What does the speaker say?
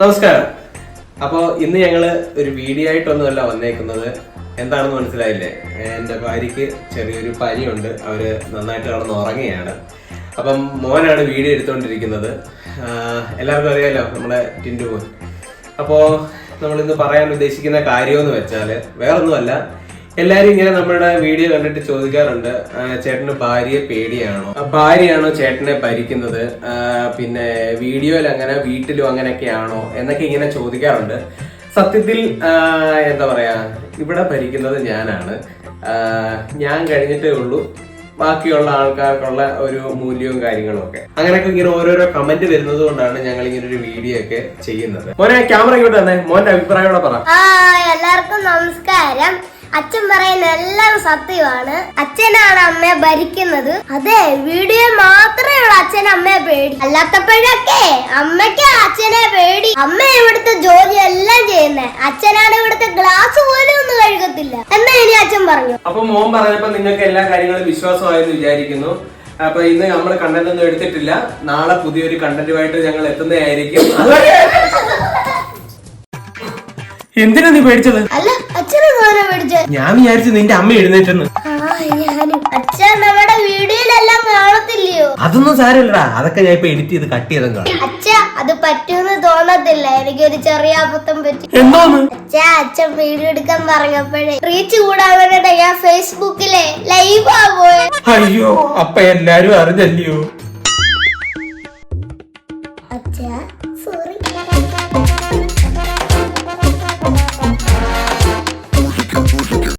നമസ്കാരം. അപ്പോൾ ഇന്ന് ഞങ്ങൾ ഒരു വീഡിയോ ആയിട്ടൊന്നുമല്ല വന്നേക്കുന്നത്. എന്താണെന്ന് മനസ്സിലായില്ലേ? എന്റെ ഭാര്യയ്ക്ക് ചെറിയൊരു പനിയുണ്ട്. അവർ നന്നായിട്ട് കിടന്ന് ഉറങ്ങുകയാണ്. അപ്പം മോനാണ് വീഡിയോ എടുത്തുകൊണ്ടിരിക്കുന്നത് എല്ലാവർക്കും അറിയാലോ നമ്മുടെ ടിൻഡു മോൻ. അപ്പോൾ നമ്മളിന്ന് പറയാൻ ഉദ്ദേശിക്കുന്ന കാര്യമെന്ന് വെച്ചാൽ വേറൊന്നുമല്ല. എല്ലാരും ഇങ്ങനെ നമ്മുടെ വീഡിയോ കണ്ടിട്ട് ചോദിക്കാറുണ്ട് ചേട്ടന് ഭാര്യയെ പേടിയാണോ? ഭാര്യയാണോ ചേട്ടനെ ഭരിക്കുന്നത്? പിന്നെ വീഡിയോയിൽ അങ്ങനെ വീട്ടിലും അങ്ങനെയൊക്കെയാണോ? എന്നൊക്കെ ഇങ്ങനെ ചോദിക്കാറുണ്ട്. സത്യത്തിൽ എന്താ പറയാ ഇവിടെ ഭരിക്കുന്നത് ഞാനാണ്. ഞാൻ കഴിഞ്ഞിട്ടേ ഉള്ളൂ. ബാക്കിയുള്ള ആൾക്കാർക്കുള്ള ഒരു മൂല്യവും കാര്യങ്ങളും ഒക്കെ അങ്ങനെയൊക്കെ ഇങ്ങനെ ഓരോരോ കമന്റ് വരുന്നത് കൊണ്ടാണ് ഞങ്ങൾ ഇങ്ങനെ ഒരു വീഡിയോ ഒക്കെ ചെയ്യുന്നത്. മോനെ ക്യാമറ ഇങ്ങോട്ട് തന്നെ. മോന്റെ അഭിപ്രായം കൂടെ പറ. എല്ലാവർക്കും നമസ്കാരം. അച്ഛൻ പറയുന്ന എല്ലാം സത്യമാണ്. അച്ഛനാണ് അമ്മയെ ഭരിക്കുന്നത്. അതെ വീഡിയോ മാത്രമേ ഉള്ളൂ അച്ഛൻ അമ്മയെ പേടി. അല്ലാത്തപ്പോഴൊക്കെ അമ്മയ്ക്ക് അച്ഛനെ പേടി. അമ്മ ഇവിടുത്തെ ജോലി എല്ലാം ചെയ്യുന്നത് അച്ഛനാണ് ഇവിടുത്തെ ഗ്ലാസ് പോലും ഒന്നും കഴുകത്തില്ല. എന്നാ ഇനി അച്ഛൻ പറഞ്ഞു? അപ്പൊ മോൻ പറഞ്ഞപ്പോ നിങ്ങൾക്ക് എല്ലാ കാര്യങ്ങളും വിശ്വാസമായെന്ന് വിചാരിക്കുന്നു. അപ്പൊ ഇന്ന് നമ്മൾ കണ്ടന്റ് ഒന്നും എടുത്തിട്ടില്ല. നാളെ പുതിയൊരു കണ്ടന്റുമായിട്ട് ഞങ്ങൾ എത്തുന്നതായിരിക്കും. എന്തിനാ നീ പേടിച്ചത്? അല്ല അച്ഛനെ ഞാൻ വിചാരിച്ചു നിന്റെ അമ്മ എഴുന്നേറ്റെന്ന്. നമ്മുടെ കാണത്തില്ലയോ? അതൊന്നും സാരമില്ലടാ. അതൊക്കെ ഞാൻ ഇപ്പൊ എഡിറ്റ് ചെയ്ത് കട്ട് ചെയ്തും അത് പറ്റുമെന്ന് തോന്നത്തില്ല. എനിക്ക് ഒരു ചെറിയ അബദ്ധം പറ്റി. എന്തോന്ന് അച്ഛ അച്ഛൻ വീഡിയോ എടുക്കാൻ പറഞ്ഞപ്പോഴേ റീച്ച് കൂടാവാനായിട്ട് ഞാൻ ഫേസ്ബുക്കിലെ ലൈവ് ആവോ അയ്യോ അപ്പ എല്ലാരും അറിഞ്ഞല്ലയോ? അച്ഛ സോറി